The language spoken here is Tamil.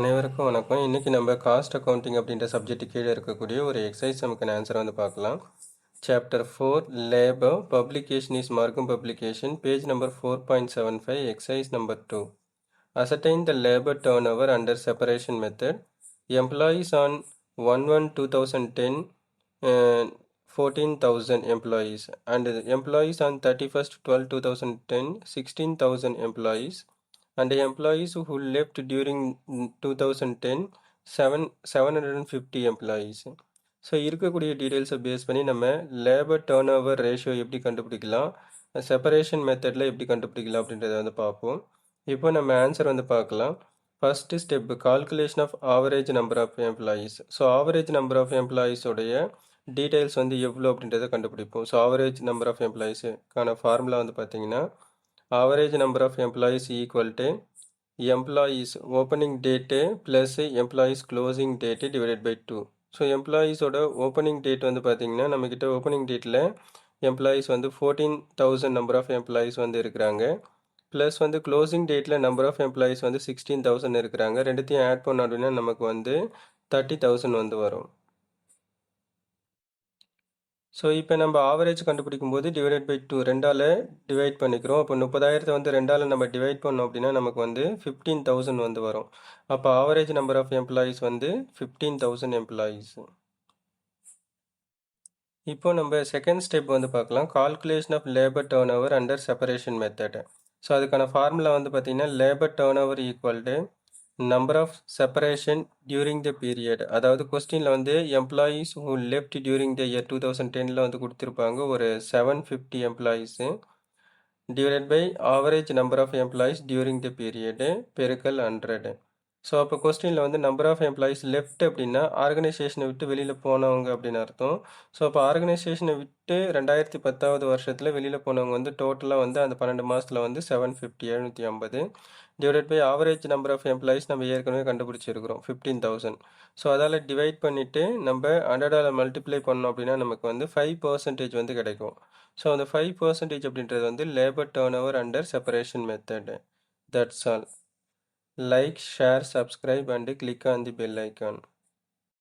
அனைவருக்கும் வணக்கம் இன்றைக்கி நம்ம காஸ்ட் அக்கௌண்டிங் அப்படின்ற சப்ஜெக்ட் கீழே இருக்கக்கூடிய ஒரு எக்ஸசைஸ் நமக்கு ஆன்சர் வந்து பார்க்கலாம் chapter four labour publication is மார்க்கும் publication page number four point seven five exercise number two ascertain the labour turn over under separation method employees on one one two thousand ten fourteen thousand employees and employees on thirty first twelve two thousand ten sixteen thousand employees and employees the left who two thousand ten seven seven hundred and fifty employees so இருக்கக்கூடிய டீட்டெயில்ஸை பேஸ் பண்ணி நம்ம லேபர் டேர்ன் ஓவர் ரேஷியோ எப்படி கண்டுபிடிக்கலாம் செப்பரேஷன் மெத்தடில் எப்படி கண்டுபிடிக்கலாம் அப்படின்றத வந்து பார்ப்போம் இப்போ நம்ம ஆன்சர் வந்து பார்க்கலாம் first step calculation of average number of employees so average number of எம்ப்ளாயீஸோடைய details வந்து எவ்வளோ அப்படின்றத கண்டுபிடிப்போம் ஸோ ஆவரேஜ் நம்பர் ஆஃப் எம்ப்ளாயீஸுக்கான ஃபார்முலா வந்து பார்த்தீங்கன்னா average number of employees equal to employees opening date plus employees closing date divided by two so எம்ப்ளாயீஸோட opening date வந்து பார்த்தீங்கன்னா நம்மக்கிட்ட ஓப்பனிங் டேட்டில் எம்ப்ளாயீஸ் வந்து fourteen thousand number of employees வந்து இருக்கிறாங்க ப்ளஸ் வந்து க்ளோசிங் டேட்டில் நம்பர் ஆஃப் எம்ப்ளாயீஸ் வந்து சிக்ஸ்டீன் தௌசண்ட் இருக்கிறாங்க ரெண்டுத்தையும் ஆட் பண்ணோம் அப்படின்னா நமக்கு வந்து தேர்ட்டி தௌசண்ட் வந்து வரும் ஸோ இப்போ நம்ம ஆவரேஜ் கண்டுபிடிக்கும் போது டிவைடட் பை டூ ரெண்டால் டிவைட் பண்ணிக்கிறோம் அப்போ முப்பதாயிரத்தை வந்து ரெண்டால் நம்ம டிவைட் பண்ணோம் அப்படின்னா நமக்கு வந்து ஃபிஃப்டீன் தௌசண்ட் வந்து வரும் அப்போ ஆவரேஜ் நம்பர் ஆஃப் எம்ப்ளாயீஸ் வந்து ஃபிஃப்டீன் தௌசண்ட் எம்ப்ளாயீஸ் இப்போ நம்ம செகண்ட் ஸ்டெப் வந்து பார்க்கலாம் calculation of labour turn over under separation method so அதுக்கான ஃபார்முலா வந்து பார்த்தீங்கன்னா labour turn over equal to number of separation during the period அதாவது கொஸ்டினில் வந்து employees who left during the year two thousand டெனில் வந்து கொடுத்துருப்பாங்க ஒரு seven fifty employees divide by average number of employees during the period பெருக்கல் ஹண்ட்ரடு ஸோ அப்போ கொஸ்டினில் வந்து நம்பர் ஆஃப் எம்ப்ளாயீஸ் லெஃப்ட் அப்படின்னா ஆர்கனைசேஷனை விட்டு வெளியில் போனவங்க அப்படின்னு அர்த்தம் ஸோ அப்போ ஆர்கனைசேஷனை விட்டு ரெண்டாயிரத்தி பத்தாவது வருஷத்தில் வெளியில் போனவங்க வந்து டோட்டலாக வந்து அந்த பன்னெண்டு மாதத்தில் வந்து செவன் ஃபிஃப்டி எழுநூற்றி ஐம்பது divide by average number of employees நம்ம ஏற்கனவே கண்டுபிடிச்சிருக்கிறோம் ஃபிஃப்டீன் தௌசண்ட் ஸோ அதால் டிவைட் பண்ணிவிட்டு நம்ம ஹண்ட்ரடால் மல்டிப்ளை பண்ணோம் அப்படின்னா நமக்கு வந்து ஃபைவ் பர்சன்டேஜ் வந்து கிடைக்கும் ஸோ அந்த ஃபைவ் பர்சன்டேஜ் அப்படின்றது வந்து labour turn over under separation method that's all Like, share, subscribe, and click on the bell icon.